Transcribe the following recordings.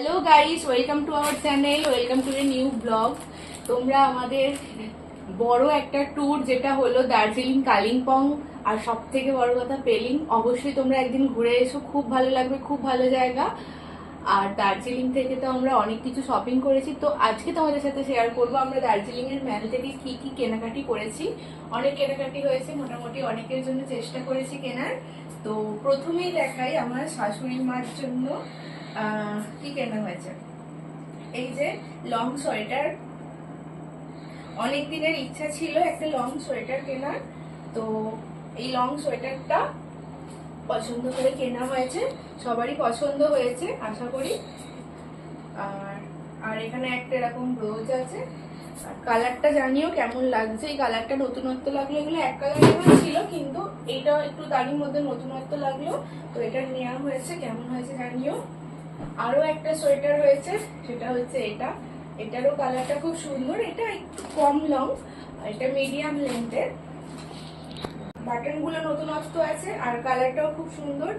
Hello guys welcome to our channel welcome to a new blog তোমরা আমাদের বড় একটা ট্যুর যেটা হলো দার্জিলিং, কালিম্পং আর সব থেকে বড় কথা পেলিং। অবশ্যই তোমরা একদিন ঘুরে এসো। খুব ভালো লাগবে, খুব ভালো জায়গা। আর দার্জিলিং থেকে তো আমরা অনেক কিছু শপিং করেছি। তো আজকে তোমাদের সাথে শেয়ার করব আমরা দার্জিলিং এর ম্যাল থেকে কি কি কেনাকাটি করেছি। অনেক কেনাকাটি হয়েছে, মোটামুটি অনেকের জন্য চেষ্টা করেছি কেনার। তো প্রথমেই দেখাই আমার শাশুড়ি মার জন্য। কি কেনা হয়েছে। এই যে লং সোয়েটার অনেক দিনের ইচ্ছা ছিল একটা লং সোয়েটার কেনার, তো এই লং সোয়েটারটা পছন্দ করে কেনা হয়েছে, সবারই পছন্দ হয়েছে, আশা করি। আর আর এখানে একটা এরকম ব্রোজ আছে। আর কালারটা জানিও কেমন লাগছে, এই কালারটা নতুনত্ব লাগল, এগুলো এক কালারের ছিল, কিন্তু এটা একটু দাড়ির মধ্যে নতুনত্ব লাগল, তো এটা নেওয়া হয়েছে, কেমন হয়েছে জানিও। আরও একটা সোয়েটার হয়েছে, সেটা হচ্ছে এটা। এটারও কালারটা খুব সুন্দর, এটা একটু কম লং এটা মিডিয়াম লেন্থের বাটনগুলো নতুনত্ব আছে, আর কালারটাও খুব সুন্দর।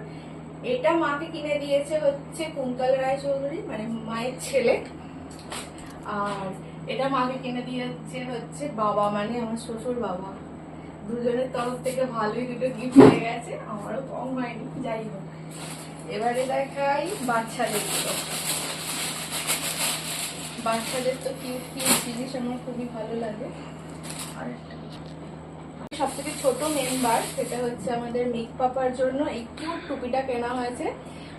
এটা মাকে কিনে দিয়েছে হচ্ছে কুন্তল রায় চৌধুরী মানে মায়ের ছেলে। আর এটা মাকে কিনে দিয়েছে হচ্ছে বাবা মানে আমার শ্বশুর বাবা। দুজনের তরফ থেকে ভালোই দুটো গিফট হয়ে গেছে, আমারও কম হয়নি, যাই হোক। এবারে দেখাই বাচ্চাদের তো বাচ্চাদের তো কিউট কিউট জিনিস আমার খুবই ভালো লাগে। আর সব থেকে ছোট মেম্বার সেটা হচ্ছে আমাদের মিক পাপার জন্য এই কিউট টুপিটা কেনা হয়েছে।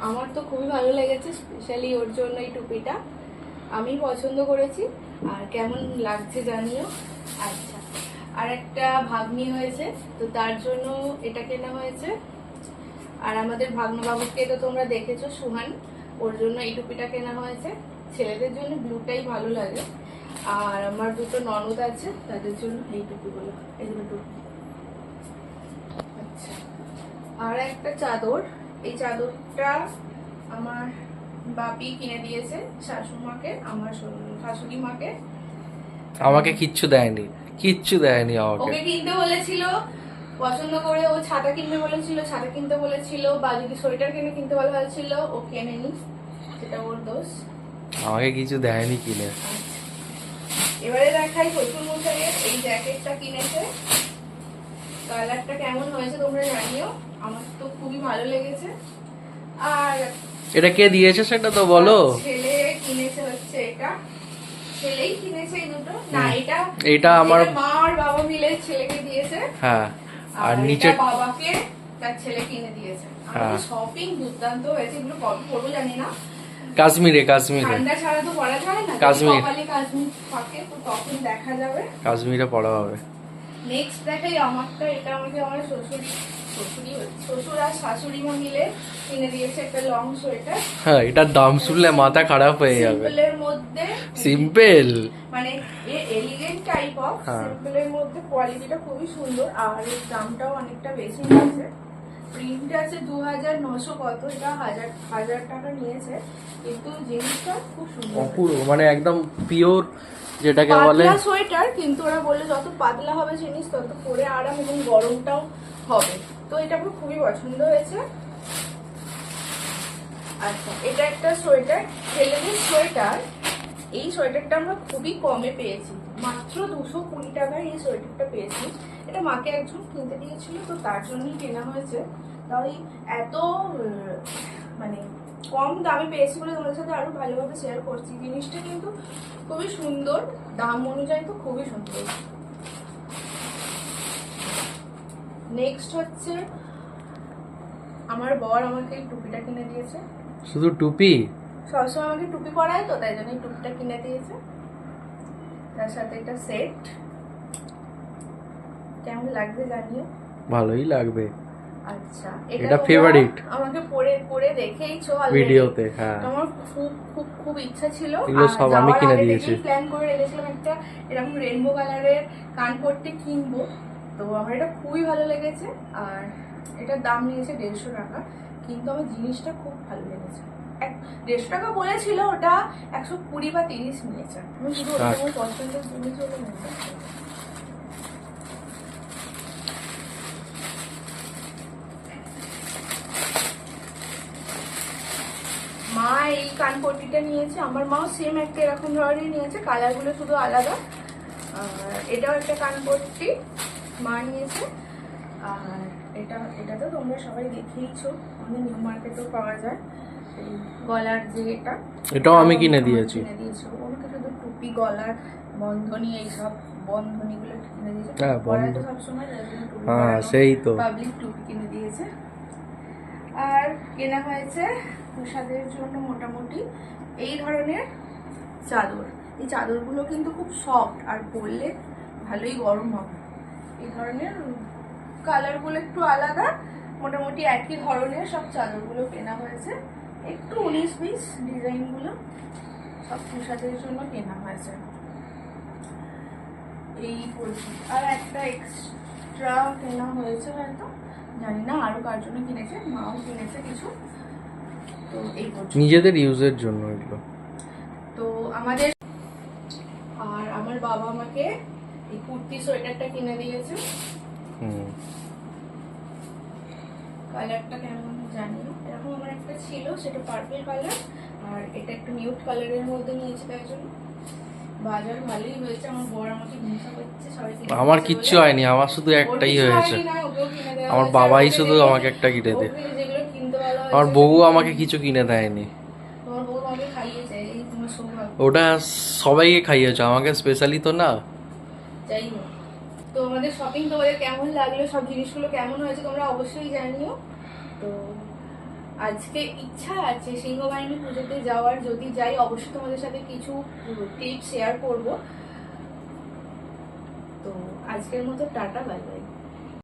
আমার তো খুবই ভালো লেগেছে স্পেশালি ওর জন্য এই টুপিটা। আমি পছন্দ করেছি, আর কেমন লাগছে জানিও। আচ্ছা আর একটা ভাগ্নি হয়েছে, তো তার জন্য এটা কেনা হয়েছে। আর আমাদের ভাগ্নবাবুকে তো তোমরা দেখেছ সুহান। ওর জন্য এই টুপিটা কেনা হয়েছে। ছেলেদের জন্য ব্লুটাই ভালো লাগে। আর আমার দুটো ননদ আছে তাদের জন্য এই টুপিগুলো এই দুটো টুপি। আচ্ছা। আর একটা চাদর। এই চাদরটা আমার বাপি কিনে দিয়েছে শাশুমাকে আমার শাশুড়ি মাকে আমাকে কিচ্ছু দেয়নি কিচ্ছু দেয়নি আমাকে। ওকে কিনতে বলেছিল পছন্দ করে ও ছাতা কিনতে বলেছিল ছাতা কিনতে বলেছিল বা যদি সোয়েটার কিনে কিনতে বলা হয়েছিল ও কেনেনি সেটা ওর দোষ। আমাকে কিছু দেয়নি কিনে। এবারে দেখাই শ্বশুর মশাইয়ের এই জ্যাকেটটা কিনেছে। কালারটা কেমন হয়েছে তোমরা জানিও আমার তো খুবই ভালো লেগেছে। আর এটা কে দিয়েছে সেটা তো বলো। ছেলে কিনেছে হচ্ছে এটা। ছেলেই কিনেছে এই দুটো। না এটা এটা আমার- মা আর বাবা মিলে ছেলেকে দিয়েছে। হ্যাঁ। আর নিচে বাবাকে তার ছেলে কিনে দিয়েছে। হ্যাঁ। শপিং দুর্দান্ত হয়েছে এগুলো কবে করব জানি না। কাশ্মীরে কাশ্মীরে। কাশ্মীর। দেখা যাবে। কাশ্মীরে পড়া হবে। নেক্সট দেখাই আমারটা এটা আমাকে আমার শ্বশুরি শ্বশুরি শ্বশুর আর শাশুড়ি মা মিলে কিনে দিয়েছে একটা লং সোয়েটার। হ্যাঁ এটার দাম শুনলে মাথা খারাপ হয়ে যাবে। সিম্পলের মধ্যে সিম্পল মানে এ এলিগেন্ট টাইপ অফ। সিম্পলের মধ্যে কোয়ালিটিটা খুবই সুন্দর আর এর দামটাও অনেকটা বেশি আছে প্রিন্ট আছে দু হাজার নশো কত এটা হাজার হাজার টাকা নিয়েছে। কিন্তু জিনিসটা খুব সুন্দর অপুরো মানে একদম পিওর যেটাকে বলে সোয়েটার কিন্তু ওরা বলে যত পাতলা হবে জিনিস তত পরে আরাম এবং গরমটাও হবে। তো এটা আমার খুবই পছন্দ হয়েছে। আচ্ছা এটা একটা সোয়েটার ছেলেদের সোয়েটার। এই সোয়েটারটা আমরা খুবই কমে পেয়েছি। মাত্র দুশো কুড়ি টাকায় এই সোয়েটারটা পেয়েছি। এটা মাকে একজন কিনতে দিয়েছিল তো তার জন্যই কেনা হয়েছে। তাই এত মানে কম দামে পেয়েছি বলে তোমাদের সাথে আরও ভালোভাবে শেয়ার করছি। জিনিসটা কিন্তু খুবই সুন্দর দাম অনুযায়ী তো খুবই সুন্দর। নেক্সট হচ্ছে আমার বর আমাকে এই টুপিটা কিনে দিয়েছে। শুধু টুপি? সবসময় আমাকে টুপি পরায় তো তাই জন্য টুপিটা কিনে দিয়েছে। তার সাথে এটা সেট কেমন লাগবে জানিও? ভালোই লাগবে। আচ্ছা এটা favorite? আমাকে পরে পরে দেখেইছো। ভিডিওতে হ্যাঁ। আমার খুব খুব খুব ইচ্ছা ছিল। এগুলো সব আমি কিনে দিয়েছি। প্ল্যান করে রেখেছিলাম একটা এরকম রেনবো কালারের কানপট্টি কিনবো। তো আমার এটা খুবই ভালো লেগেছে। আর এটার দাম নিয়েছে দেড়শো টাকা। কিন্তু আমার জিনিসটা খুব ভালো লেগেছে। এক দেড়শো টাকা বলেছিল ওটা একশো কুড়ি বা তিরিশ নিয়েছে। আমি শুধু ষাট। পছন্দের জিনিস হলে নিয়েছে মা মা এই কানপট্টিটা নিয়েছে আমার মাও সেম একটা এরকম ধরনের নিয়েছে কালারগুলো শুধু আলাদা। এটাও একটা কানপট্টি মা নিয়েছে। আর এটা এটা তো তোমরা সবাই দেখেইছো আমাদের নিউ মার্কেটেও পাওয়া যায় এই গলার যে এটা। এটাও আমি কিনে দিয়েছি। কিনে দিয়েছ। ওনাকে শুধু টুপি গলার বন্ধনী এইসব বন্ধনীগুলো কিনে দিয়েছে। হ্যাঁ, তো সবসময় হ্যাঁ সেই তো। পাবলিক টুপি কিনে দিয়েছে। আর কেনা হয়েছে প্রসাদের জন্য মোটামুটি এই ধরনের চাদর। এই চাদরগুলো কিন্তু খুব সফট আর পরলে ভালোই গরম হবে। এই ধরনের কালারগুলো একটু আলাদা, মোটামুটি একই ধরনের সব চাদরগুলো কেনা হয়েছে। একটু উনিশ বিশ ডিজাইনগুলো সব প্রসাদের জন্য কেনা হয়েছে। এই পরিস্থিতি আর একটা এক্সট্রা কেনা হয়েছে হয়তো, জানি না আরও কার জন্য কিনেছে, মাও কিনেছে কিছু। তো এই নিজেদের ইউজের জন্য এগুলো। তো আমাদের আর আমার বাবা আমাকে এই কুর্তি সোয়েটারটা কিনে দিয়েছে। হুম। কালারটা কেমন জানি না। এরকম আমার একটা ছিল সেটা পার্পল কালার আর এটা একটু নিউট কালারের মধ্যে নিয়েছি তাই জন্য। বাজার ভালোই হয়েছে আমার বড় আমাকে হিংসা করছে সবাই আমার কিচ্ছু হয়নি আমার শুধু একটাই হয়েছে। আমার বাবাই শুধু আমাকে একটা কিনে দেয় আমার বউ আমাকে কিছু কিনে দেয়নি। ওটা সবাইকে খাইয়েছে আমাকে স্পেশালি তো না। যাই হোক তো আমাদের শপিং তোমাদের কেমন লাগল সব জিনিসগুলো কেমন হয়েছে তোমরা অবশ্যই জানিও। তো আজকে ইচ্ছা আছে সিংহবাহিনী পুজোতে যাওয়ার যদি যাই অবশ্যই তোমাদের সাথে কিছু ক্লিপ শেয়ার করব। তো আজকের মতো টাটা বাই বাই